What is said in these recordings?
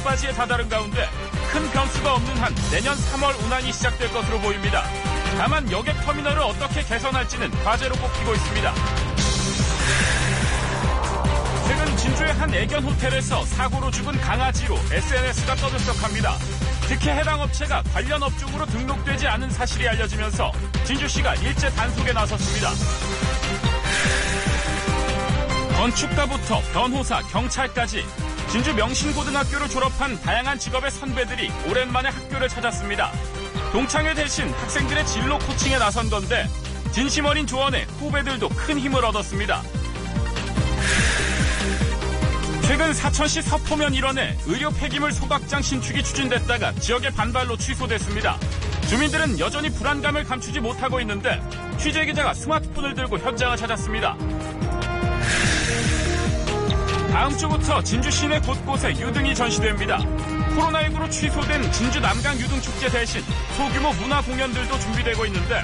막바지에 다다른 가운데 큰 변수가 없는 한 내년 3월 운항이 시작될 것으로 보입니다. 다만 여객 터미널을 어떻게 개선할지는 과제로 꼽히고 있습니다. 최근 진주의 한 애견 호텔에서 사고로 죽은 강아지로 SNS가 떠들썩합니다. 특히 해당 업체가 관련 업종으로 등록되지 않은 사실이 알려지면서 진주시가 일제 단속에 나섰습니다. 건축가부터 변호사, 경찰까지 진주 명신고등학교를 졸업한 다양한 직업의 선배들이 오랜만에 학교를 찾았습니다. 동창회 대신 학생들의 진로 코칭에 나선 건데 진심 어린 조언에 후배들도 큰 힘을 얻었습니다. 최근 사천시 서포면 일원에 의료 폐기물 소각장 신축이 추진됐다가 지역의 반발로 취소됐습니다. 주민들은 여전히 불안감을 감추지 못하고 있는데 취재 기자가 스마트폰을 들고 현장을 찾았습니다. 다음 주부터 진주 시내 곳곳에 유등이 전시됩니다. 코로나19로 취소된 진주 남강 유등축제 대신 소규모 문화 공연들도 준비되고 있는데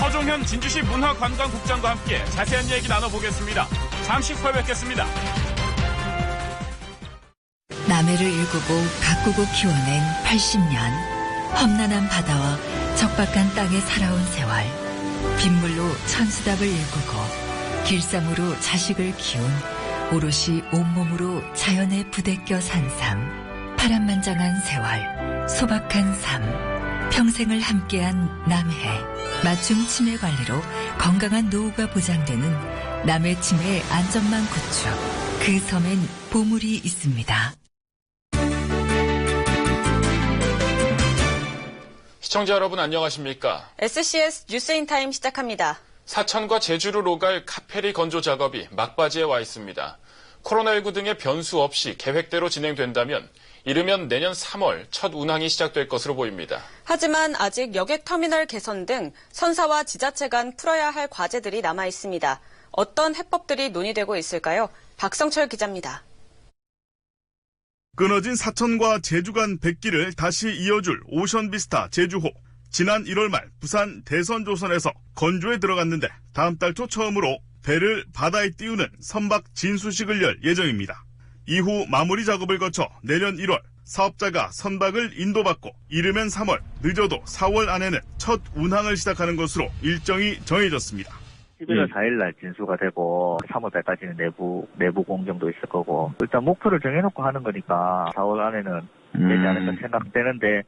허종현 진주시 문화관광국장과 함께 자세한 얘기 나눠보겠습니다. 잠시 후에 뵙겠습니다. 남해를 일구고 가꾸고 키워낸 80년. 험난한 바다와 적박한 땅에 살아온 세월. 빗물로 천수답을 일구고 길쌈으로 자식을 키운 오롯이 온몸으로 자연에 부대껴 산 삶. 파란만장한 세월. 소박한 삶. 평생을 함께한 남해. 맞춤 치매 관리로 건강한 노후가 보장되는 남해 치매 안전망 구축. 그 섬엔 보물이 있습니다. 시청자 여러분 안녕하십니까? SCS 뉴스인 타임 시작합니다. 사천과 제주를 오갈 카페리 건조 작업이 막바지에 와 있습니다. 코로나19 등의 변수 없이 계획대로 진행된다면 이르면 내년 3월 첫 운항이 시작될 것으로 보입니다. 하지만 아직 여객 터미널 개선 등 선사와 지자체 간 풀어야 할 과제들이 남아 있습니다. 어떤 해법들이 논의되고 있을까요? 박성철 기자입니다. 끊어진 사천과 제주 간 백기를 다시 이어줄 오션비스타 제주호. 지난 1월 말 부산 대선조선에서 건조에 들어갔는데 다음 달 초 처음으로 배를 바다에 띄우는 선박 진수식을 열 예정입니다. 이후 마무리 작업을 거쳐 내년 1월 사업자가 선박을 인도받고 이르면 3월, 늦어도 4월 안에는 첫 운항을 시작하는 것으로 일정이 정해졌습니다. 11월 4일 날 진수가 되고 3월 달까지는 내부 내부 공정도 있을 거고 일단 목표를 정해놓고 하는 거니까 4월 안에는 되지 않을까 생각되는데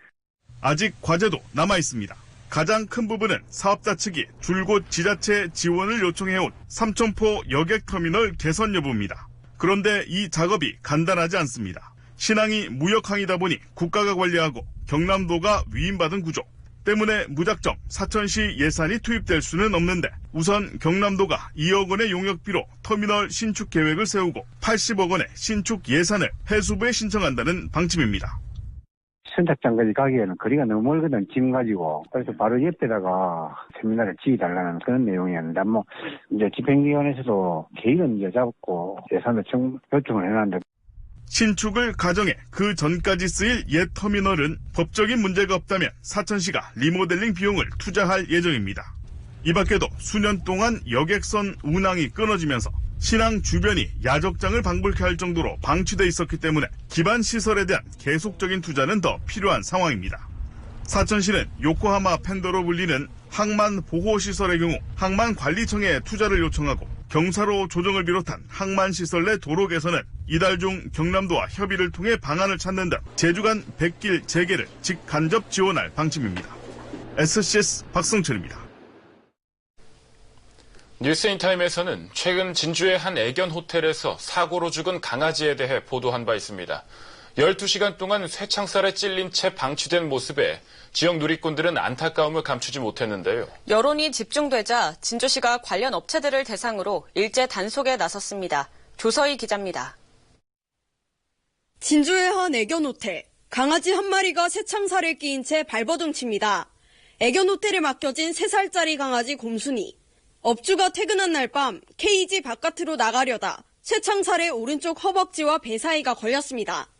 아직 과제도 남아 있습니다. 가장 큰 부분은 사업자 측이 줄곧 지자체 지원을 요청해온 삼천포 여객터미널 개선 여부입니다. 그런데 이 작업이 간단하지 않습니다. 신항이 무역항이다 보니 국가가 관리하고 경남도가 위임받은 구조. 때문에 무작정 사천시 예산이 투입될 수는 없는데 우선 경남도가 2억 원의 용역비로 터미널 신축 계획을 세우고 80억 원의 신축 예산을 해수부에 신청한다는 방침입니다. 선착장까지 가기에는 거리가 너무 멀거든, 짐 가지고. 그래서 바로 옆에다가 터미널을 지어달라는 그런 내용이었는데, 뭐, 이제 집행위원회에서도 계획은 이제 잡고 예산을 청, 요청을 해놨는데, 신축을 가정해 그 전까지 쓰일 옛 터미널은 법적인 문제가 없다면 사천시가 리모델링 비용을 투자할 예정입니다. 이 밖에도 수년 동안 여객선 운항이 끊어지면서 신항 주변이 야적장을 방불케 할 정도로 방치돼 있었기 때문에 기반 시설에 대한 계속적인 투자는 더 필요한 상황입니다. 사천시는 요코하마 팬더로 불리는 항만 보호 시설의 경우 항만 관리청에 투자를 요청하고 경사로 조정을 비롯한 항만 시설 내 도로 개선은 이달 중 경남도와 협의를 통해 방안을 찾는 등 제주간 백길 재개를 직간접 지원할 방침입니다. SCS 박성철입니다. 뉴스인타임에서는 최근 진주의 한 애견 호텔에서 사고로 죽은 강아지에 대해 보도한 바 있습니다. 12시간 동안 쇠창살에 찔린 채 방치된 모습에 지역 누리꾼들은 안타까움을 감추지 못했는데요. 여론이 집중되자 진주시가 관련 업체들을 대상으로 일제 단속에 나섰습니다. 조서희 기자입니다. 진주의 한 애견 호텔. 강아지 한 마리가 새창살에 끼인 채 발버둥 칩니다. 애견 호텔에 맡겨진 3살짜리 강아지 곰순이. 업주가 퇴근한 날밤 케이지 바깥으로 나가려다 쇠창살에 오른쪽 허벅지와 배 사이가 걸렸습니다.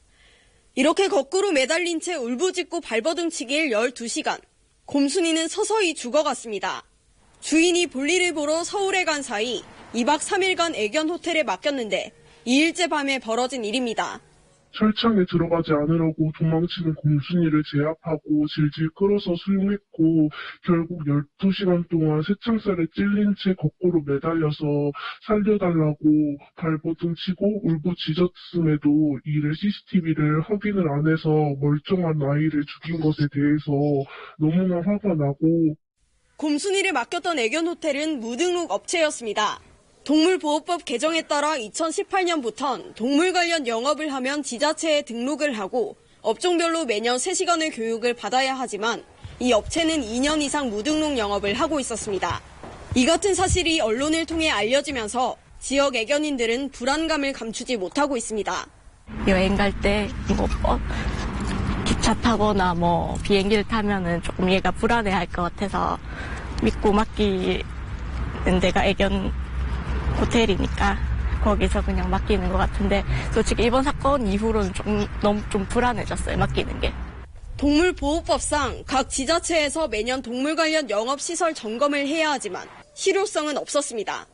이렇게 거꾸로 매달린 채 울부짖고 발버둥치길 12시간. 곰순이는 서서히 죽어갔습니다. 주인이 볼일을 보러 서울에 간 사이 2박 3일간 애견 호텔에 맡겼는데 2일째 밤에 벌어진 일입니다. 철창에 들어가지 않으려고 도망치는 곰순이를 제압하고 질질 끌어서 수용했고 결국 12시간 동안 새창살에 찔린 채 거꾸로 매달려서 살려달라고 발버둥 치고 울부짖었음에도 이를 CCTV를 확인을 안 해서 멀쩡한 아이를 죽인 것에 대해서 너무나 화가 나고 곰순이를 맡겼던 애견 호텔은 무등록 업체였습니다. 동물보호법 개정에 따라 2018년부턴 동물 관련 영업을 하면 지자체에 등록을 하고 업종별로 매년 3시간의 교육을 받아야 하지만 이 업체는 2년 이상 무등록 영업을 하고 있었습니다. 이 같은 사실이 언론을 통해 알려지면서 지역 애견인들은 불안감을 감추지 못하고 있습니다. 여행 갈때뭐 기차 타거나 뭐 비행기를 타면은 조금 얘가 불안해할 것 같아서 믿고 맡기는 데가 애견 호텔이니까 거기서 그냥 맡기는 것 같은데 솔직히 이번 사건 이후로는 좀 너무 좀 불안해졌어요 맡기는 게. 동물보호법상 각 지자체에서 매년 동물 관련 영업시설 점검을 해야 하지만 실효성은 없었습니다.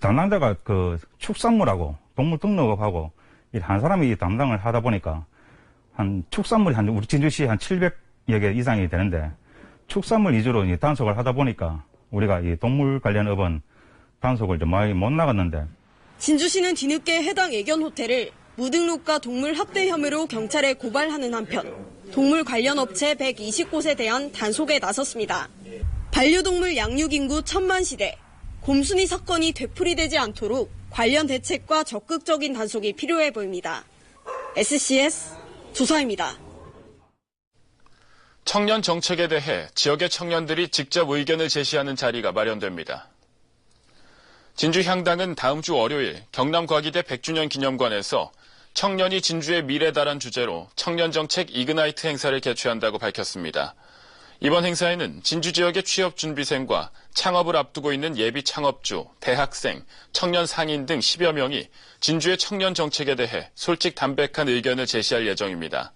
담당자가 그 축산물하고 동물 등록업하고 이한 사람이 담당을 하다 보니까 한 축산물이 한 우리 진주시 한 700여 개 이상이 되는데 축산물 위주로 이 단속을 하다 보니까 우리가 이 동물 관련 업은 단속을 좀 많이 못 나갔는데 진주시는 뒤늦게 해당 애견 호텔을 무등록과 동물 학대 혐의로 경찰에 고발하는 한편 동물 관련 업체 120곳에 대한 단속에 나섰습니다. 반려동물 양육 인구 천만 시대 곰순이 사건이 되풀이되지 않도록 관련 대책과 적극적인 단속이 필요해 보입니다. SCS 조사입니다. 청년 정책에 대해 지역의 청년들이 직접 의견을 제시하는 자리가 마련됩니다. 진주향당은 다음 주 월요일 경남과기대 100주년 기념관에서 청년이 진주의 미래다란 주제로 청년정책 이그나이트 행사를 개최한다고 밝혔습니다. 이번 행사에는 진주 지역의 취업 준비생과 창업을 앞두고 있는 예비 창업주, 대학생, 청년 상인 등 10여 명이 진주의 청년 정책에 대해 솔직 담백한 의견을 제시할 예정입니다.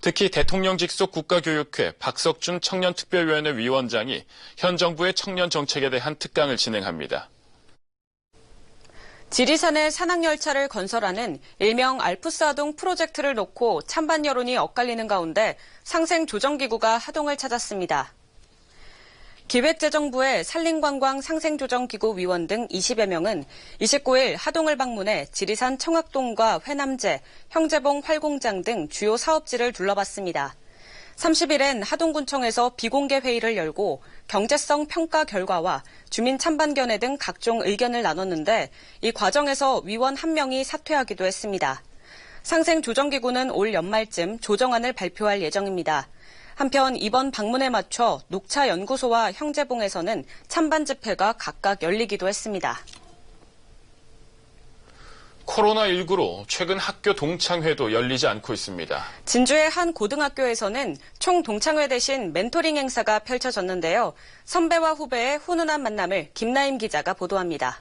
특히 대통령 직속 국가교육회 박석준 청년특별위원회 위원장이 현 정부의 청년 정책에 대한 특강을 진행합니다. 지리산에 산악열차를 건설하는 일명 알프스 아동 프로젝트를 놓고 찬반 여론이 엇갈리는 가운데 상생 조정기구가 하동을 찾았습니다. 기획재정부의 산림관광 상생조정기구 위원 등 20여 명은 29일 하동을 방문해 지리산 청학동과 회남제, 형제봉 활공장 등 주요 사업지를 둘러봤습니다. 30일엔 하동군청에서 비공개 회의를 열고 경제성 평가 결과와 주민 찬반견해 등 각종 의견을 나눴는데 이 과정에서 위원 한 명이 사퇴하기도 했습니다. 상생조정기구는 올 연말쯤 조정안을 발표할 예정입니다. 한편 이번 방문에 맞춰 녹차연구소와 형제봉에서는 찬반 집회가 각각 열리기도 했습니다. 코로나19로 최근 학교 동창회도 열리지 않고 있습니다. 진주의 한 고등학교에서는 총 동창회 대신 멘토링 행사가 펼쳐졌는데요. 선배와 후배의 훈훈한 만남을 김나임 기자가 보도합니다.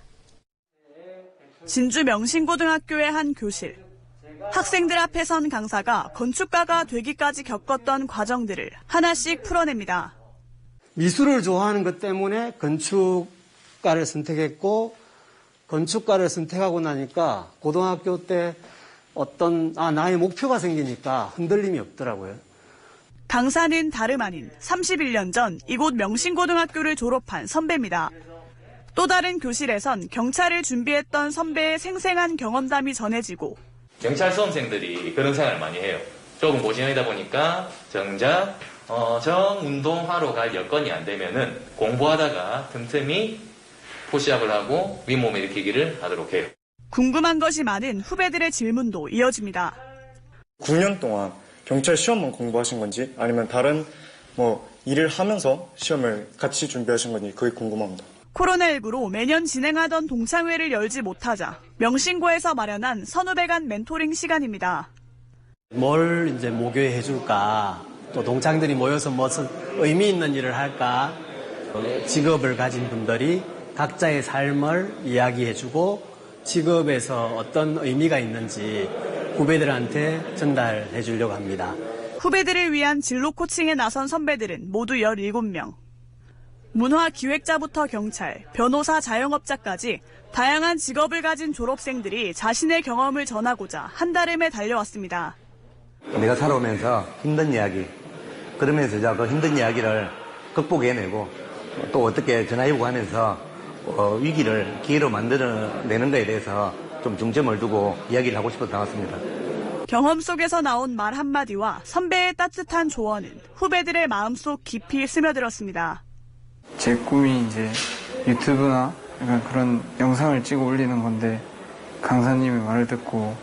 진주 명신고등학교의 한 교실. 학생들 앞에 선 강사가 건축가가 되기까지 겪었던 과정들을 하나씩 풀어냅니다. 미술을 좋아하는 것 때문에 건축가를 선택했고 건축가를 선택하고 나니까 고등학교 때 어떤 아 나의 목표가 생기니까 흔들림이 없더라고요. 강사는 다름 아닌 31년 전 이곳 명신고등학교를 졸업한 선배입니다. 또 다른 교실에선 경찰을 준비했던 선배의 생생한 경험담이 전해지고 경찰 수험생들이 그런 생활을 많이 해요. 조금 고시형이다 보니까 정작 어, 정 운동하러 갈 여건이 안 되면은 공부하다가 틈틈이 포시합을 하고 윗몸 일으키기를 하도록 해요. 궁금한 것이 많은 후배들의 질문도 이어집니다. 9년 동안 경찰 시험만 공부하신 건지 아니면 다른 뭐 일을 하면서 시험을 같이 준비하신 건지 그게 궁금합니다. 코로나19로 매년 진행하던 동창회를 열지 못하자 명신고에서 마련한 선후배 간 멘토링 시간입니다. 뭘 이제 모교해 줄까? 또 동창들이 모여서 무슨 의미 있는 일을 할까? 직업을 가진 분들이 각자의 삶을 이야기해주고 직업에서 어떤 의미가 있는지 후배들한테 전달해 주려고 합니다. 후배들을 위한 진로 코칭에 나선 선배들은 모두 17명. 문화 기획자부터 경찰, 변호사, 자영업자까지 다양한 직업을 가진 졸업생들이 자신의 경험을 전하고자 한 달음에 달려왔습니다. 내가 살아오면서 힘든 이야기, 그러면서 이제 그 힘든 이야기를 극복해내고 또 어떻게 전화위복 하면서 어, 위기를 기회로 만들어내는 것에 대해서 좀 중점을 두고 이야기를 하고 싶어서 나왔습니다. 경험 속에서 나온 말 한마디와 선배의 따뜻한 조언은 후배들의 마음속 깊이 스며들었습니다. 제 꿈이 이제 유튜브나 약간 그런 영상을 찍어 올리는 건데 강사님의 말을 듣고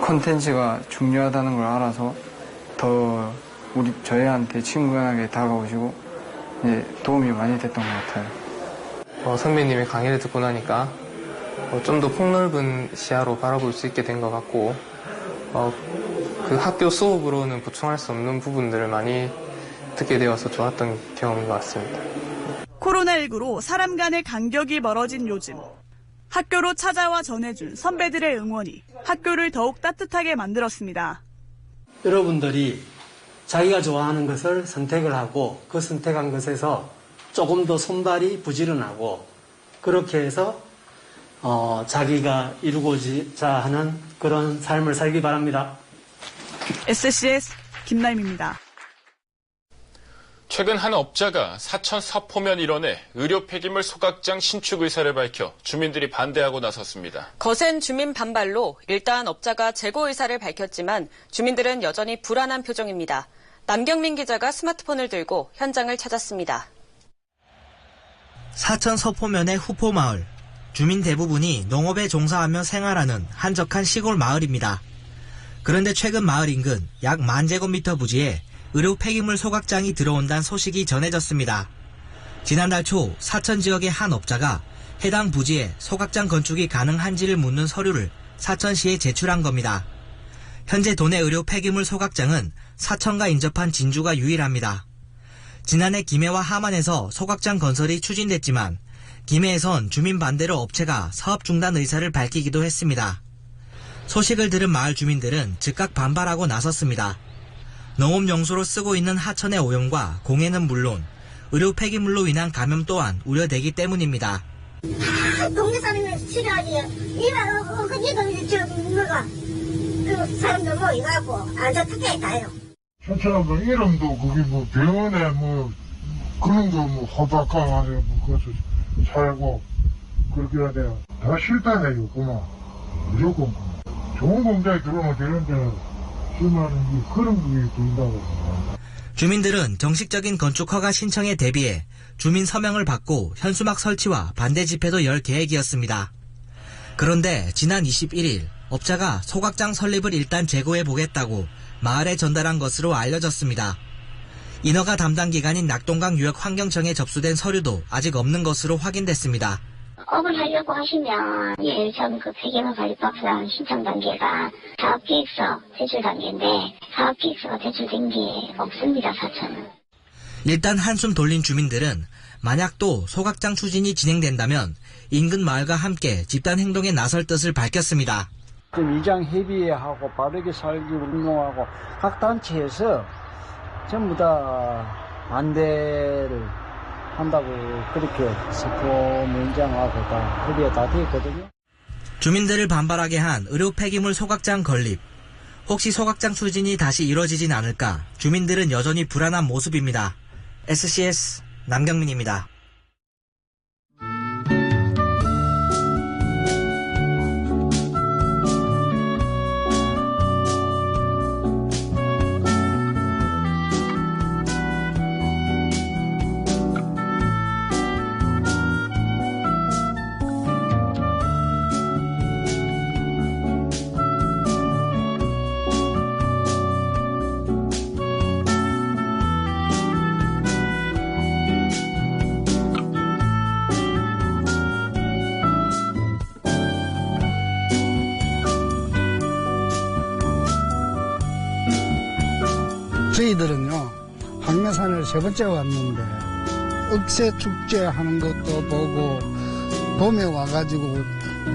컨텐츠가 중요하다는 걸 알아서 더 우리 저희한테 친근하게 다가오시고 이제 도움이 많이 됐던 것 같아요. 어, 선배님의 강의를 듣고 나니까 어, 좀더 폭넓은 시야로 바라볼 수 있게 된 것 같고 어, 그 학교 수업으로는 보충할 수 없는 부분들을 많이 듣게 되어서 좋았던 경험인 것 같습니다. 코로나19로 사람 간의 간격이 멀어진 요즘 학교로 찾아와 전해준 선배들의 응원이 학교를 더욱 따뜻하게 만들었습니다. 여러분들이 자기가 좋아하는 것을 선택을 하고 그 선택한 것에서 조금 더 손발이 부지런하고 그렇게 해서 어, 자기가 이루고자 하는 그런 삶을 살기 바랍니다. SCS 김나임입니다. 최근 한 업자가 사천 서포면 일원에 의료 폐기물 소각장 신축 의사를 밝혀 주민들이 반대하고 나섰습니다. 거센 주민 반발로 일단 업자가 재고 의사를 밝혔지만 주민들은 여전히 불안한 표정입니다. 남경민 기자가 스마트폰을 들고 현장을 찾았습니다. 사천 서포면의 후포마을. 주민 대부분이 농업에 종사하며 생활하는 한적한 시골 마을입니다. 그런데 최근 마을 인근 약 만 제곱미터 부지에 의료 폐기물 소각장이 들어온다는 소식이 전해졌습니다. 지난달 초 사천 지역의 한 업자가 해당 부지에 소각장 건축이 가능한지를 묻는 서류를 사천시에 제출한 겁니다. 현재 도내 의료 폐기물 소각장은 사천과 인접한 진주가 유일합니다. 지난해 김해와 함안에서 소각장 건설이 추진됐지만 김해에선 주민 반대로 업체가 사업 중단 의사를 밝히기도 했습니다. 소식을 들은 마을 주민들은 즉각 반발하고 나섰습니다. 농업 용수로 쓰고 있는 하천의 오염과 공해는 물론 의료 폐기물로 인한 감염 또한 우려되기 때문입니다. 동네 사람이 싫어하지. 이만 엊그제도 이제 저 뭐가 그 사람들 모여갖고 안전탁에 다요. 뭐 이름도 거기 뭐 병원에 뭐 그런 거 뭐 호박강 안에 뭐 그것을 살고 그렇게 해야 돼요. 다 싫다네요 그만 무조건 좋은 공장에 들어오면 되는데 심한 그런 게 돈다고. 주민들은 정식적인 건축 허가 신청에 대비해 주민 서명을 받고 현수막 설치와 반대 집회도 열 계획이었습니다. 그런데 지난 21일 업자가 소각장 설립을 일단 재고해 보겠다고 마을에 전달한 것으로 알려졌습니다. 인허가 담당 기관인 낙동강 유역 환경청에 접수된 서류도 아직 없는 것으로 확인됐습니다. 업을 하려고 하시면 예전 그 폐기물 관리법상 신청 단계가 사업 계획서 제출 단계인데 사업 계획서가 제출된 게 없습니다 사천은. 일단 한숨 돌린 주민들은 만약 또 소각장 추진이 진행된다면 인근 마을과 함께 집단 행동에 나설 뜻을 밝혔습니다. 좀 이장 협의하고 바르게 살기 운동하고 각 단체에서 전부 다 반대를 한다고 그렇게 다 협의가 다돼 있거든요. 주민들을 반발하게 한 의료 폐기물 소각장 건립. 혹시 소각장 추진이 다시 이뤄지진 않을까 주민들은 여전히 불안한 모습입니다. SCS 남경민입니다. 황매산을 세 번째 왔는데 억새 축제 하는 것도 보고 봄에 와가지고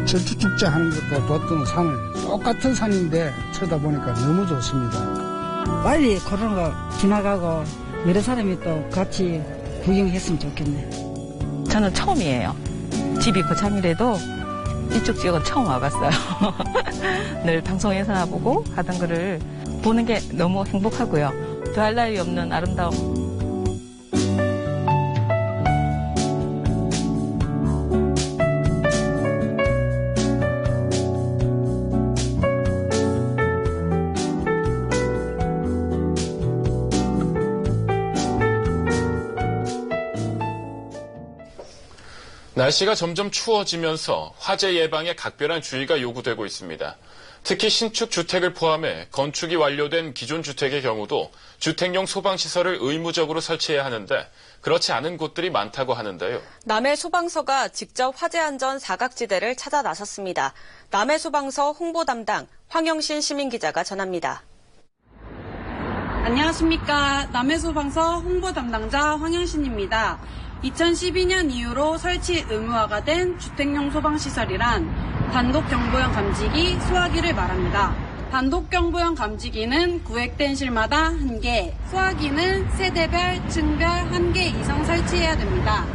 철주 축제 하는 것도 봤던 산을 똑같은 산인데 쳐다보니까 너무 좋습니다. 빨리 코로나가 지나가고 여러 사람이 또 같이 구경했으면 좋겠네. 저는 처음이에요. 집이 고참이라도 이쪽 지역은 처음 와봤어요. 늘 방송에서나 보고 하던 거를 보는 게 너무 행복하고요. 더할 나위 없는 아름다움. 날씨가 점점 추워지면서 화재 예방에 각별한 주의가 요구되고 있습니다. 특히 신축 주택을 포함해 건축이 완료된 기존 주택의 경우도 주택용 소방시설을 의무적으로 설치해야 하는데 그렇지 않은 곳들이 많다고 하는데요. 남해 소방서가 직접 화재 안전 사각지대를 찾아 나섰습니다. 남해 소방서 홍보 담당 황영신 시민 기자가 전합니다. 안녕하십니까. 남해 소방서 홍보 담당자 황영신입니다. 2012년 이후로 설치 의무화가 된 주택용 소방시설이란 단독경보형 감지기 소화기를 말합니다. 단독경보형 감지기는 구획된 실마다 1개, 소화기는 세대별, 층별 1개 이상 설치해야 됩니다.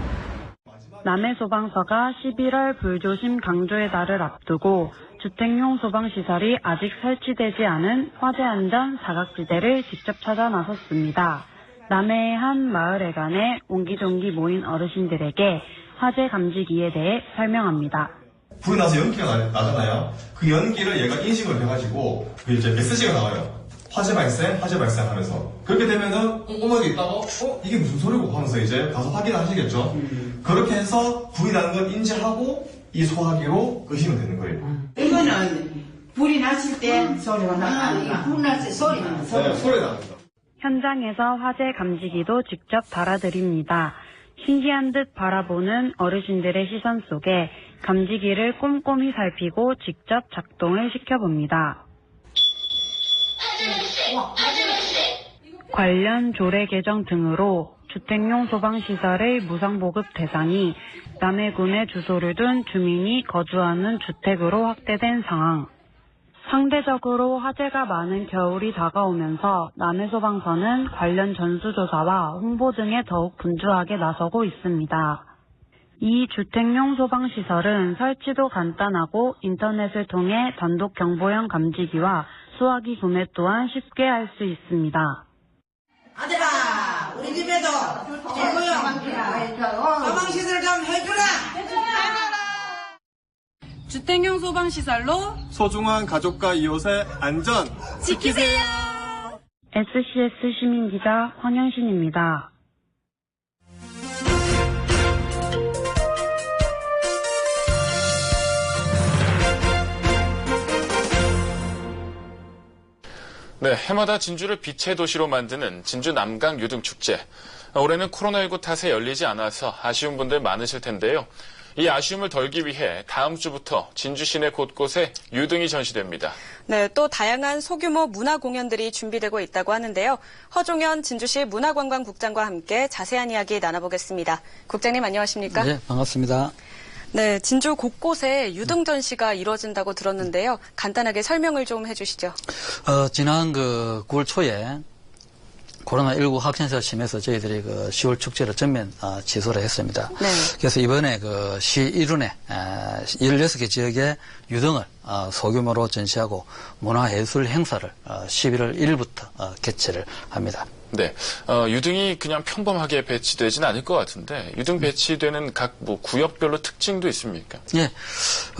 남해소방서가 11월 불조심 강조의 달을 앞두고 주택용 소방시설이 아직 설치되지 않은 화재 안전 사각지대를 직접 찾아 나섰습니다. 남해의 한 마을에 관해 옹기종기 모인 어르신들에게 화재 감지기에 대해 설명합니다. 불이 나서 연기가 나, 나잖아요. 그 연기를 얘가 인식을 해가지고 그 이제 메시지가 나와요. 화재 발생, 화재 발생 하면서 그렇게 되면은 꼼꼼하게 있다가 어 이게 무슨 소리고 하면서 이제 가서 확인을 하시겠죠. 그렇게 해서 불이 나는 걸 인지하고 이 소화기로 끄시면 되는 거예요. 이거는 불이 났을 때 소리가 나니까 불 났을 때 소리 나는 네, 소리 납니다. 현장에서 화재 감지기도 직접 달아드립니다. 신기한 듯 바라보는 어르신들의 시선 속에 감지기를 꼼꼼히 살피고 직접 작동을 시켜봅니다. 관련 조례 개정 등으로 주택용 소방시설의 무상보급 대상이 남해군에 주소를 둔 주민이 거주하는 주택으로 확대된 상황. 상대적으로 화재가 많은 겨울이 다가오면서 남해소방서는 관련 전수조사와 홍보 등에 더욱 분주하게 나서고 있습니다. 이 주택용 소방시설은 설치도 간단하고 인터넷을 통해 단독 경보형 감지기와 수화기 구매 또한 쉽게 할 수 있습니다. 아들아 우리 집에도 제고요 소방시설 좀 해주라 주택용 소방시설로 소중한 가족과 이웃의 안전 지키세요. SCS 시민 기자 황현신입니다. 네, 해마다 진주를 빛의 도시로 만드는 진주 남강 유등축제. 올해는 코로나19 탓에 열리지 않아서 아쉬운 분들 많으실 텐데요. 이 아쉬움을 덜기 위해 다음 주부터 진주 시내 곳곳에 유등이 전시됩니다. 네, 또 다양한 소규모 문화 공연들이 준비되고 있다고 하는데요. 허종현 진주시 문화관광국장과 함께 자세한 이야기 나눠보겠습니다. 국장님 안녕하십니까? 네, 반갑습니다. 네, 진주 곳곳에 유등 전시가 이루어진다고 들었는데요. 간단하게 설명을 좀 해주시죠. 어, 지난 그 9월 초에 코로나19 확진세가 심해서 저희들이 그 10월 축제를 전면 어, 취소를 했습니다. 네. 그래서 이번에 그 시 일운에 에, 16개 지역에 유등을 어, 소규모로 전시하고 문화예술 행사를 어, 11월 1일부터 어, 개최를 합니다. 네, 어, 유등이 그냥 평범하게 배치되진 않을 것 같은데 유등 배치되는 각 뭐 구역별로 특징도 있습니까? 예,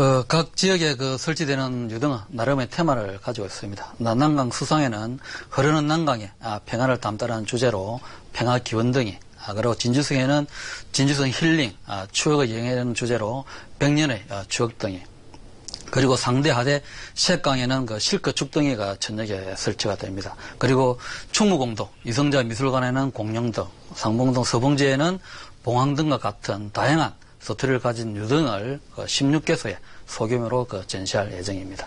어, 각 지역에 그 설치되는 유등은 나름의 테마를 가지고 있습니다. 나- 남강 수상에는 흐르는 난강에 아, 평화를 담다라는 주제로 평화 기원등이 아, 그리고 진주성에는 진주성 힐링 아, 추억의 여행이라는 주제로 백년의 아, 추억 등이 그리고 상대하대 시액강에는 그 실크 죽덩이가 저녁에 설치가 됩니다. 그리고 충무공도, 이성자 미술관에는 공룡등, 상봉동 서봉지에는 봉황등과 같은 다양한 서투리를 가진 유등을 16개소에 소규모로 그 전시할 예정입니다.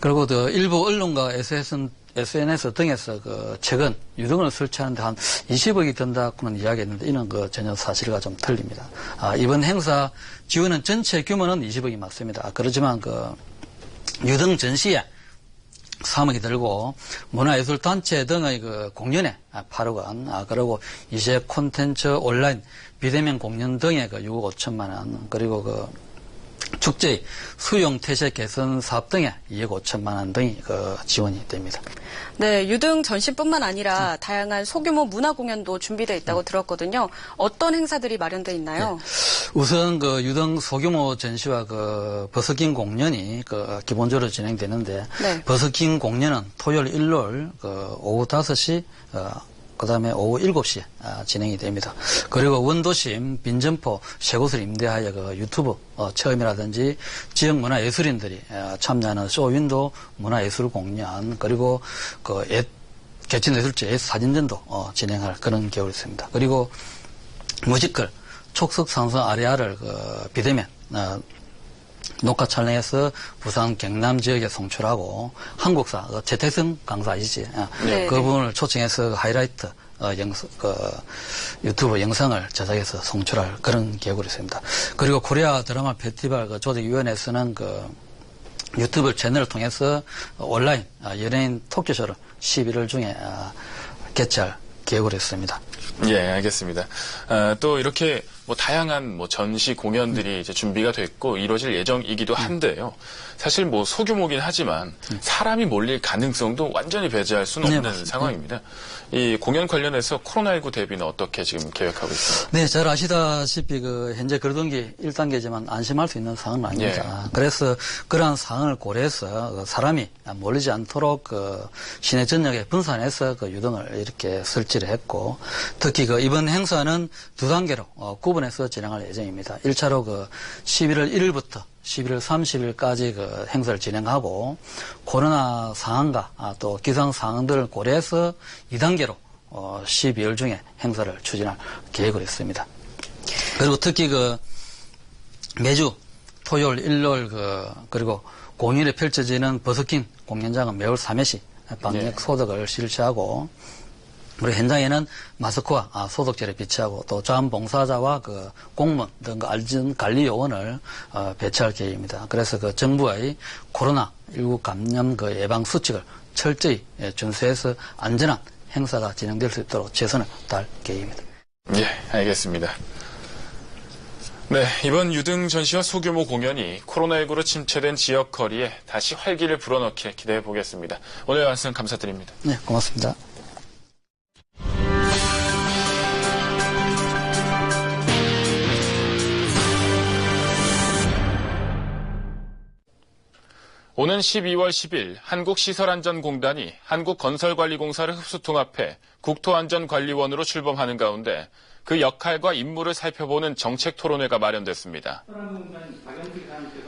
그리고 그 일부 언론과 SNS, 등에서 그 최근 유등을 설치하는데 한 20억이 든다고는 이야기했는데 이는 그 전혀 사실과 좀 틀립니다. 아, 이번 행사 지원은 전체 규모는 20억이 맞습니다. 아, 그렇지만 그 유등 전시에 3억이 들고 문화예술단체 등의 그 공연에 8억 원, 아, 그리고 이제 콘텐츠 온라인 비대면 공연 등에 그 6억 5천만 원, 그리고 그 축제 수용 태세 개선 사업 등에 2억 5천만 원 등이 그 지원이 됩니다. 네, 유등 전시뿐만 아니라 다양한 소규모 문화 공연도 준비되어 있다고 들었거든요. 어떤 행사들이 마련되어 있나요? 우선 그 유등 소규모 전시와 그 버스킹 공연이 그 기본적으로 진행되는데 네. 버스킹 공연은 토요일, 일요일 그 오후 5시 어, 그 다음에 오후 7시에 아, 진행이 됩니다. 그리고 원도심, 빈점포 세 곳을 임대하여 그 유튜브 어, 체험이라든지 지역 문화 예술인들이 어, 참여하는 쇼윈도 문화 예술 공연 그리고 그 옛, 개천예술제 옛 사진전도 어, 진행할 그런 계획이 있습니다. 그리고 뮤지컬 촉석 상선 아리아를 그 비대면 어, 녹화 촬영해서 부산 경남 지역에 송출하고 한국사 그 재태성 강사 아시지? 어, 네. 그 부분을 초청해서 그 하이라이트 어, 영상, 그 유튜브 영상을 제작해서 송출할 그런 계획으로 있습니다. 그리고 코리아 드라마 페스티벌 그 조직위원회에서는 그 유튜브 채널을 통해서 온라인 아, 연예인 토크쇼를 11월 중에 아, 개최할 계획을 했습니다. 예, 알겠습니다. 아, 또 이렇게 뭐 다양한 뭐 전시 공연들이 이제 준비가 됐고 이루어질 예정이기도 한데요. 사실 뭐 소규모긴 하지만 사람이 몰릴 가능성도 완전히 배제할 수는 네, 없는. 상황입니다. 이 공연 관련해서 코로나19 대비는 어떻게 지금 계획하고 있습니까? 네, 잘 아시다시피 그 현재 거동기 1단계지만 안심할 수 있는 상황은 아닙니다. 그래서 그러한 상황을 고려해서 그 사람이 몰리지 않도록 그 시내 전역에 분산해서 그 유등을 이렇게 설치를 했고 특히 그 이번 행사는 두 단계로 어, 구분해서 진행할 예정입니다. 1차로 그 11월 1일부터 11월 30일까지 그 행사를 진행하고 코로나 상황과 아, 또 기상 상황들을 고려해서 2단계로 어, 12월 중에 행사를 추진할 계획을 했습니다. 그리고 특히 그 매주 토요일, 일요일 그 그리고 공연에 펼쳐지는 버스킹 공연장은 매월 3회씩 방역 네. 소독을 실시하고 우리 현장에는 마스크와 아, 소독제를 비치하고 또 자원봉사자와 그 공무원 등그 알전 관리 요원을 어, 배치할 계획입니다. 그래서 그 정부의 코로나 19 감염 그 예방 수칙을 철저히 예, 준수해서 안전한 행사가 진행될 수 있도록 최선을 다할 계획입니다. 예, 알겠습니다. 네, 이번 유등 전시와 소규모 공연이 코로나19로 침체된 지역 거리에 다시 활기를 불어넣길 기대해 보겠습니다. 오늘 말씀 감사드립니다. 네, 고맙습니다. 오는 12월 10일 한국시설안전공단이 한국건설관리공사를 흡수통합해 국토안전관리원으로 출범하는 가운데 그 역할과 임무를 살펴보는 정책 토론회가 마련됐습니다.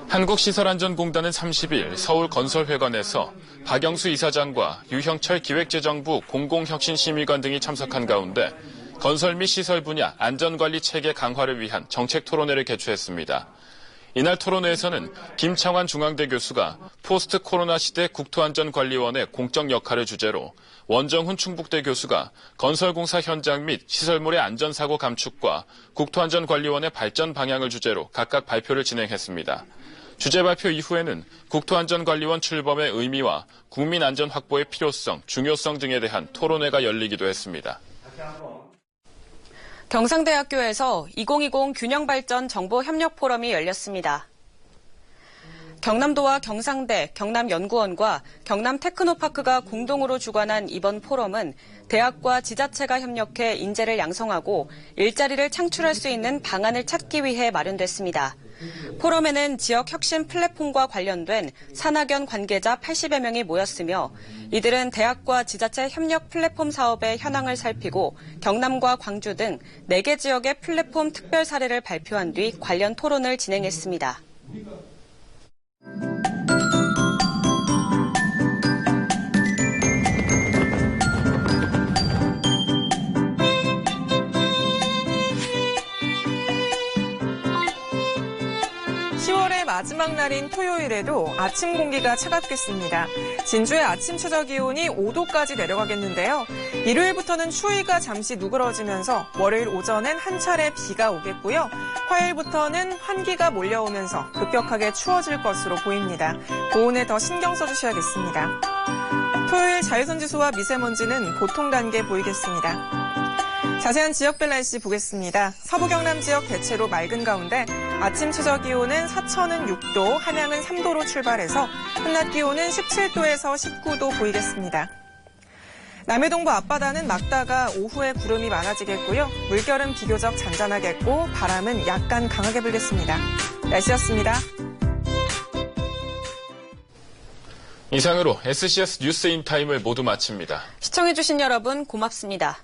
한국시설안전공단은 30일 서울건설회관에서 박영수 이사장과 유형철 기획재정부 공공혁신심의관 등이 참석한 가운데 건설 및 시설 분야 안전관리 체계 강화를 위한 정책 토론회를 개최했습니다. 이날 토론회에서는 김창환 중앙대 교수가 포스트 코로나 시대 국토안전관리원의 공적 역할을 주제로 원정훈 충북대 교수가 건설공사 현장 및 시설물의 안전사고 감축과 국토안전관리원의 발전 방향을 주제로 각각 발표를 진행했습니다. 주제 발표 이후에는 국토안전관리원 출범의 의미와 국민 안전 확보의 필요성, 중요성 등에 대한 토론회가 열리기도 했습니다. 경상대학교에서 2020 균형발전 정보협력 포럼이 열렸습니다. 경남도와 경상대, 경남연구원과 경남테크노파크가 공동으로 주관한 이번 포럼은 대학과 지자체가 협력해 인재를 양성하고 일자리를 창출할 수 있는 방안을 찾기 위해 마련됐습니다. 포럼에는 지역 혁신 플랫폼과 관련된 산학연 관계자 80여 명이 모였으며 이들은 대학과 지자체 협력 플랫폼 사업의 현황을 살피고 경남과 광주 등 4개 지역의 플랫폼 특별 사례를 발표한 뒤 관련 토론을 진행했습니다. (10월 마지막 날인 토요일에도 아침 공기가 차갑겠습니다. 진주의 아침 최저 기온이 5도까지 내려가겠는데요. 일요일부터는 추위가 잠시 누그러지면서 월요일 오전엔 한 차례 비가 오겠고요. 화요일부터는 환기가 몰려오면서 급격하게 추워질 것으로 보입니다. 고온에 더 신경 써주셔야겠습니다. 토요일 자외선 지수와 미세먼지는 보통 단계 보이겠습니다. 자세한 지역별 날씨 보겠습니다. 서부 경남 지역 대체로 맑은 가운데 아침 최저 기온은 사천은 6도, 한양은 3도로 출발해서 한낮 기온은 17도에서 19도 보이겠습니다. 남해동부 앞바다는 막다가 오후에 구름이 많아지겠고요. 물결은 비교적 잔잔하겠고 바람은 약간 강하게 불겠습니다. 날씨였습니다. 이상으로 SCS 뉴스 인타임을 모두 마칩니다. 시청해주신 여러분 고맙습니다.